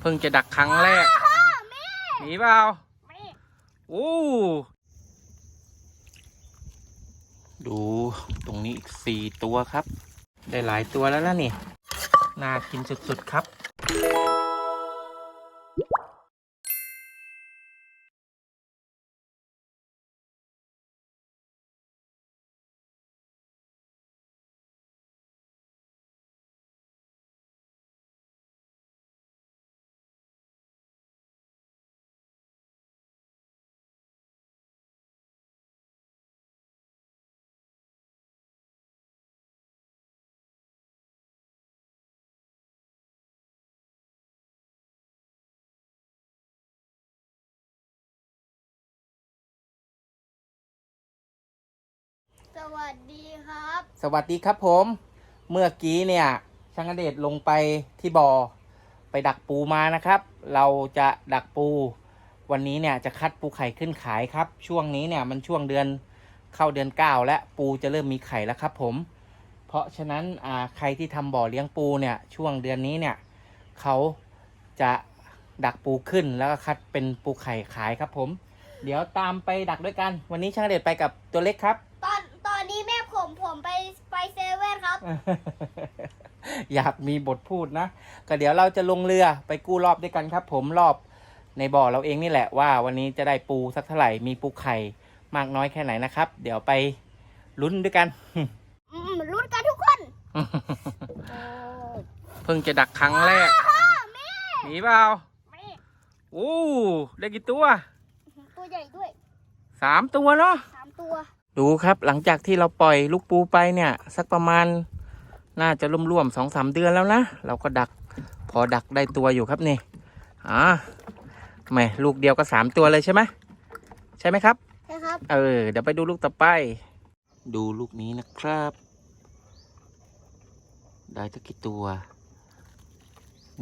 เพิ่งจะดักครั้งแรกหนีเปล่าโอ้ดูตรงนี้อีกสี่ตัวครับ ได้หลายตัวแล้วนะนี่ น่ากินสุดๆครับ สวัสดีครับ สวัสดีครับผม เมื่อกี้เนี่ยช่างเดชลงไปที่บ่อไปดักปูมานะครับ เราจะดักปู วันนี้เนี่ยจะคัดปูไข่ขึ้นขายครับ ช่วงนี้เนี่ยมันช่วงเดือนเข้าเดือนเก้าและปูจะเริ่มมีไข่แล้วครับผม เพราะฉะนั้นอ่าใครที่ทำบ่อเลี้ยงปูเนี่ยช่วงเดือนนี้เนี่ยเขาจะดักปูขึ้นแล้วก็คัดเป็นปูไข่ขายครับผม เดี๋ยวตามไปดักด้วยกัน วันนี้ช่างเดชไปกับตัวเล็กครับ ตอนตอนนี้แม่ ผมผมไปไปเซเว่นครับ อยากมีบทพูดนะก็เดี๋ยวเราจะลงเรือไปกู้รอบด้วยกันครับ ผมรอบในบ่อเราเองนี่แหละว่า วันนี้จะได้ปูสักเท่าไหร่มีปูไข่มากน้อยแค่ไหนนะครับ เดี๋ยวไปลุ้นด้วยกัน อืมรุ่นกันทุกคนเพิ่งจะดักครั้งแรกหนีเปล่าแม่โอ้ได้กี่ตัว ตัวใหญ่ด้วยสามตัวเนาะสามตัว ดูครับหลังจากที่เราปล่อยลูกปูไปเนี่ย สักประมาณน่าจะร่วมๆสองสามเดือนแล้วนะ เราก็ดักพอดักได้ตัวอยู่ครับนี่อ่าแหม่ลูกเดียวก็สามตัวเลยใช่ไหมใช่ไหมครับใช่ครับ เออเดี๋ยวไปดูลูกต่อไป ดูลูกนี้นะครับ ได้ตั้งกี่ตัว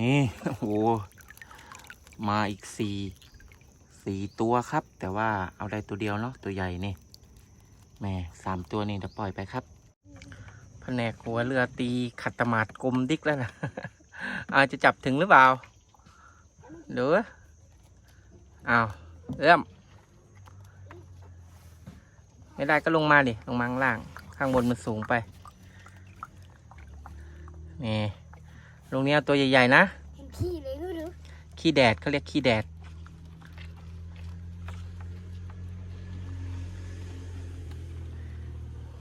นี่โอ้โหมาอีกสี่สี่ตัวครับ แต่ว่าเอาได้ตัวเดียวเนาะตัวใหญ่นี่ แหม่สามตัวนี่เดี๋ยวปล่อยไปครับแผนกหัวเรือตีขัดตะหมาดกลมดิกแล้วนะอาจจะจับถึงหรือเปล่าเดี๋ยวอ้าวเริ่ม ไม่ได้ก็ลงมาดิลงมาข้างล่าง ข้างบนมันสูงไป นี่ลงนี้เอาตัวใหญ่ ๆ นะเห็นขี้เลยรู้หรือขี้แดดเขาเรียกขี้แดด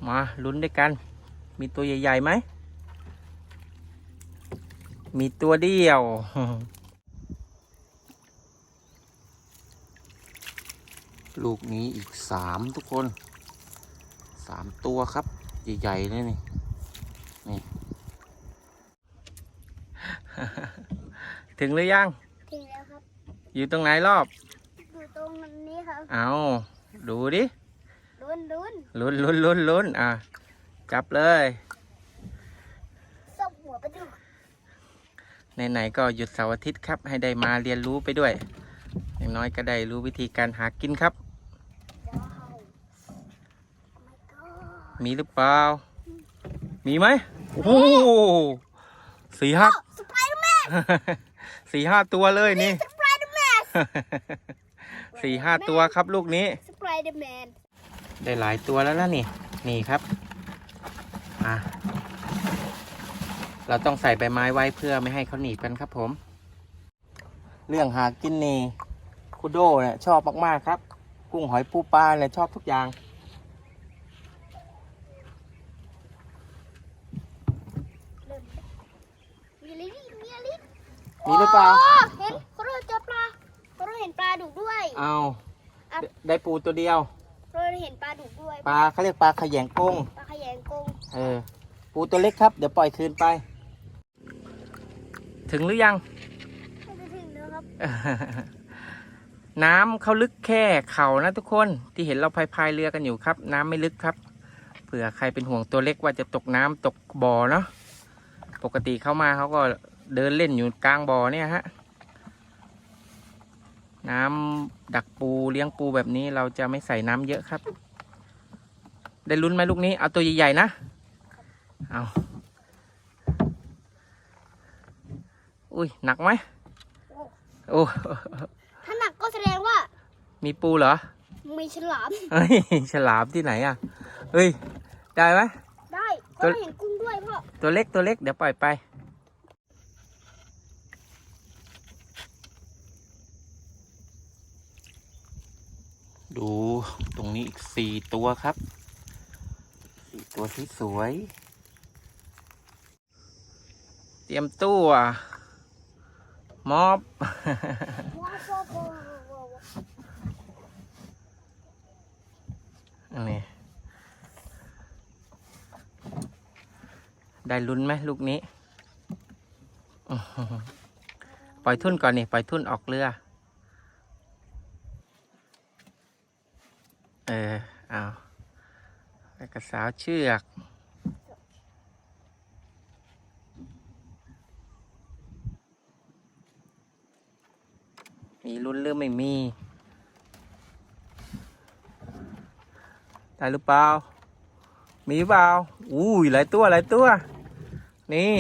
มาลุ้นด้วยกัน มีตัวใหญ่ๆไหม มีตัวเดียว ลูกนี้อีกสามทุกคนสามตัวครับ ใหญ่ๆเลยนี่ นี่ ถึงหรือยัง ถึงแล้วครับ อยู่ตรงไหนรอบ อยู่ตรงนี้ครับ เอา ดูดิลุ้น ลุ้นลุ้นลุ้นลุ้นลุ้นอะ จับเลยซบหัวไปดูไหนๆก็หยุดเสาร์อาทิตย์ครับ ให้ได้มาเรียนรู้ไปด้วย อย่างน้อยก็ได้รู้วิธีการหากินครับว้าว my god มีหรือเปล่า มีไหมโอ้โหสี่ห้าสไปเดอร์แมนสี่ห้าตัวเลยนี่สไปเดอร์แมนสี่ห้าตัวครับลูกนี้สไปเดอร์แมน ได้หลายตัวแล้วนะนี่ นี่ครับ อะ เราต้องใส่ใบไม้ไว้เพื่อไม่ให้เขาหนีบกันครับผม เรื่องหากินนี่คุโดเนี่ยชอบมากๆครับ กุ้งหอยปูปลาเนี่ยชอบทุกอย่างเริ่มมีอะไรนี่มีอะไรนี่มีหรือเปล่าโเห็นเขาเราเจอปลาเขาเราเห็นปลาดุกด้วย เอาอะได้ได้ปูตัวเดียว ปลาเขาเรียกปลาขยงกุ้งปลาขยงกงเออปูตัวเล็กครับ เดี๋ยวปล่อยคืนไป ถึงหรือยังไม่ไปถึงแล้วครับ น้ำเขาลึกแค่เข่านะทุกคนที่เห็นเราพายพายเรือกันอยู่ครับ น้ำไม่ลึกครับเผื่อใครเป็นห่วงตัวเล็กว่าจะตกน้ำตกบ่อเนาะปกติเข้ามาเขาก็เดินเล่นอยู่กลางบ่อเนี่ยฮะน้ำดักปูเลี้ยงปูแบบนี้เราจะไม่ใส่น้ำเยอะครับ ได้ลุ้นไหมลูกนี้ เอาตัวใหญ่ๆนะ เอาอุ้ยหนักไหมโอ้โอ้ถ้าหนักก็แสดงว่า มีปูเหรอ มีฉลามเฮ้ยฉลามที่ไหนอะเฮ้ย ได้ไหมได้ตัก็วเห็นกุ้งด้วยพ่อ ตัวเล็กตัวเล็กเดี๋ยวปล่อยไปดูตรงนี้อีกสี่ตัวครับสี่ ตัวสวยๆเตรียมตัวมอบนี่ได้ลุ้นไหมลูกนี้ ปล่อยทุ่นก่อนนี่ ปล่อยทุ่นออกเรือ เออ เอา แล้วก็สาวเชือกมีลุ้นหรือไม่มี ได้หรือเปล่า มีเปล่า อุ้ยหลายตัวหลายตัว นี่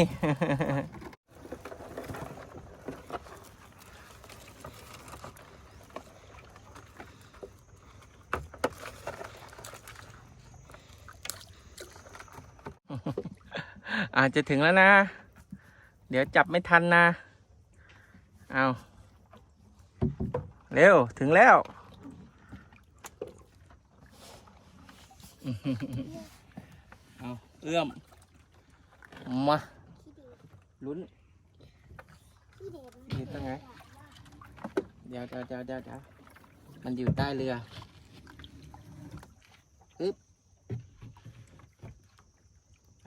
จจะถึงแล้วนะ เดี๋ยวจับไม่ทันนะ เอาเร็ว ถึงแล้ว เอาเอื้อม มาลุ้นพี่เดชอยู่ตรงไหนเดี๋ยวเดี๋ยวเดี๋ยวเดี๋ยวเดี๋ยวมันอยู่ใต้เรืออึ๊บ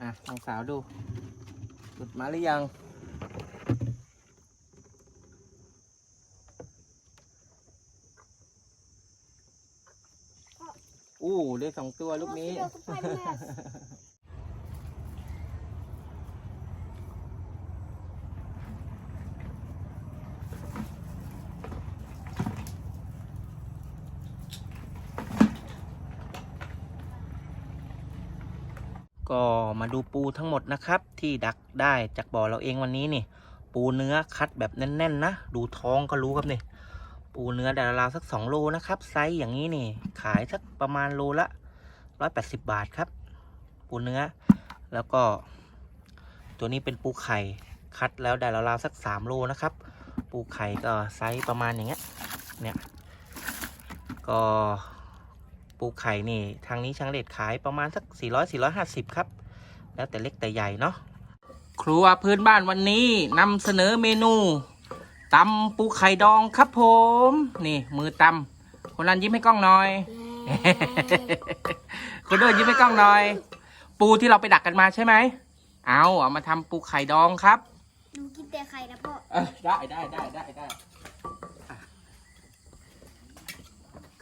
อะ ลองสาวดูหลุดมาหรือยังอู้ได้สองตัวลูกนี้ เดี๋ยวทุ ก็มาดูปูทั้งหมดนะครับ ที่ดักได้จากบ่อเราเองวันนี้นี่ ปูเนื้อคัดแบบแน่นๆนะดูท้องก็รู้ครับนี่ปูเนื้อดาราวสักสองโลนะครับไซส์อย่างนี้นี่ ขายสักประมาณโลละร้อยแปดสิบบาทครับ ปูเนื้อแล้วก็ ตัวนี้เป็นปูไข่คัดแล้วได้ราวๆสักสามโลนะครับ ปูไข่ก็ไซส์ประมาณอย่างเงี้ยเนี่ยก็ ปูไข่นี่ ทางนี้ช่างเลดขายประมาณสัก 400 450 ครับ แล้วแต่เล็กแต่ใหญ่เนาะครัวพื้นบ้านวันนี้นำเสนอเมนูตำปูไข่ดองครับผม นี่มือตำคนนั้นยิ้มให้กล้องหน่อย คนเดินยิ้มให้กล้องหน่อย ปูที่เราไปดักกันมาใช่ไหมเอาเอามาทำปูไข่ดองครับ หนูกินแต่ไข่นะพ่อ เออได้ได้ได้ได้ได้อะ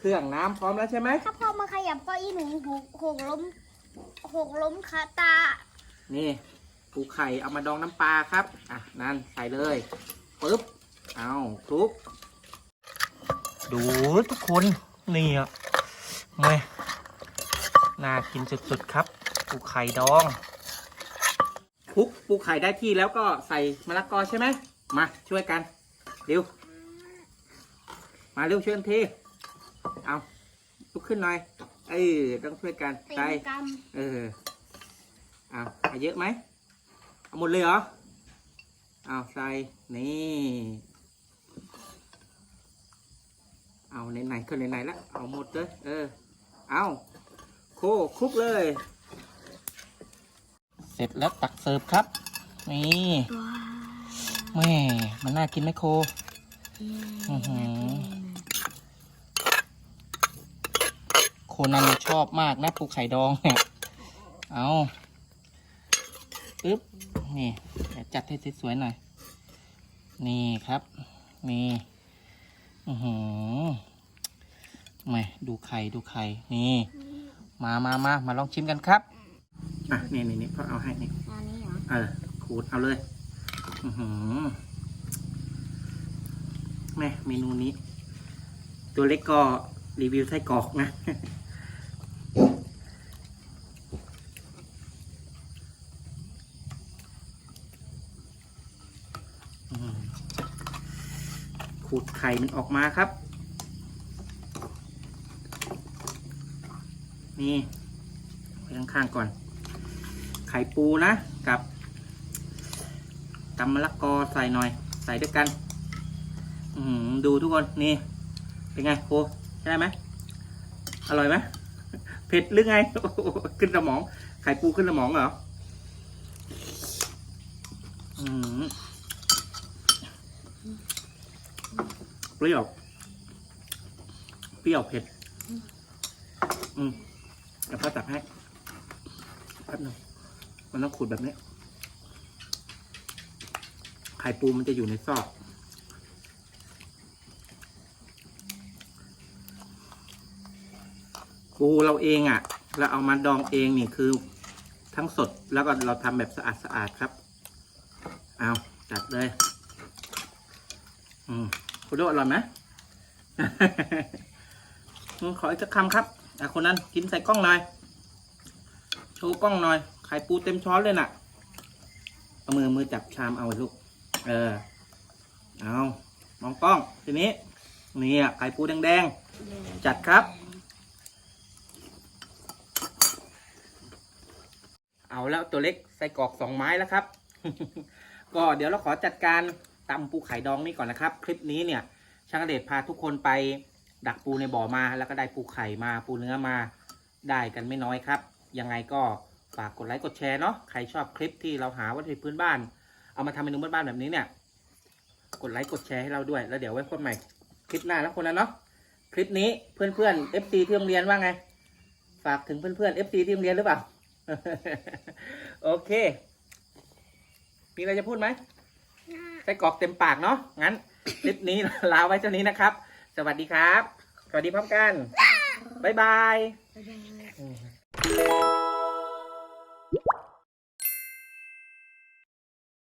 เครื่องน้ำพร้อมแล้วใช่ไหม ถ้าพ่อมาขยับเก็อีหนูหกหกล้มหกล้มคาตา นี่ปูไข่เอามาดองน้ำปลาครับ อะ นั่นใส่เลยปึ๊บ เอาคลุก ดูทุกคน นี่อะแม่น่ากินสุดๆครับ ปูไข่ดองคลุกปูไข่ได้ที่แล้วก็ใส่มะละกอใช่ไหม มาช่วยกัน เร็ว มาเร็วช่วยกันที เอาลุกขึ้นหน่อย เออต้องช่วยกันเต็มใส่กเออเอาเอาเยอะไหมเอาหมดเลยเหรอเอาใส่นี่เอาไหนๆก็ไหนๆแล้วเอาหมดเลยเออเอาโคคลุกเลย เสร็จแล้วตักเสิร์ฟครับ นี่ำแม่มันน่ากินไหมโคอื้อหือโคนั นชอบมากนะปูไข่ดองเนี่ย เอาปึ๊บ นี่เดี๋ยวจัดให้สวยๆหน่อย นี่ครับ นี่ อือหือแหม่ดูไข่ดูไข่ นี่ มามามามาลองชิมกันครับ อะ นี่นี่นี่พ่อเอาให้นี่อันนี้เหรอ เออ ขูดเอาเลย อือหือแม่เมนูนี้ ตัวเล็กก็รีวิวไส้กรอกนะ ขูดไข่มันออกมาครับ นี่ไว้ข้างๆก่อน ไข่ปูนะ กับตำมะละกอใส่หน่อย ใส่ด้วยกันดูทุกคนนี่ เป็นไงโคใช่ไหมอร่อยไหมเผ็ดหรือไงขึ้นสมอง ไข่ปูขึ้นสมองเหรอ อืม เปรี้ยว เปรี้ยวเผ็ด อืมเดี๋ยวพ่อตักให้แป๊บหนึงมันต้องขูดแบบนี้ ไข่ปูมันจะอยู่ในซอก ปูเราเองอะ่ะ เราเอามาดองเองนี่คือทั้งสดแล้วก็เราทำแบบสะอาดสะอาดๆครับ เอาจัดเลย อืม คุณโดอร่อยไหมขออีกสักคำครับอะคนนั้นกินใส่กล้องหน่อย โชว์กล้องหน่อย ไข่ปูเต็มช้อนเลยน่ะ เอามือมือจับชามเอาลูก เออ เอามองกล้อง ทีนี้ นี่อะไข่ปูแดงๆ จัดครับ เอาแล้วตัวเล็กใส่กรอกสองไม้แล้วครับ ก็เดี๋ยวเราขอจัดการ ตำปูไข่ดองนี่ก่อนนะครับ คลิปนี้เนี่ยช่างเดชพาทุกคนไปดักปูในบ่อมาแล้วก็ได้ปูไข่มาปูเนื้อมาได้กันไม่น้อยครับ ยังไงก็ฝากกดไลค์กดแชร์เนาะใครชอบคลิปที่เราหาวัตถุดิบพื้นบ้าน เอามาทำเมนูบ้านๆแบบนี้เนี่ย กดไลค์กดแชร์ให้เราด้วย แล้วเดี๋ยวไว้พบใหม่คลิปหน้าแล้วคนละเนาะคลิปนี้เพื่อนๆ FC ที่โรงเรียนว่าไง ฝากถึงเพื่อนๆ FC ที่โรงเรียนหรือเปล่า โอเค มีอะไรจะพูดไหม ส้กรอกเต็มปากเนาะงั้นคลิปนี้ ลาไว้เท่านี้นะครับ สวัสดีครับ สวัสดีพร้อมกัน บ๊ายบายบ๊ายบาย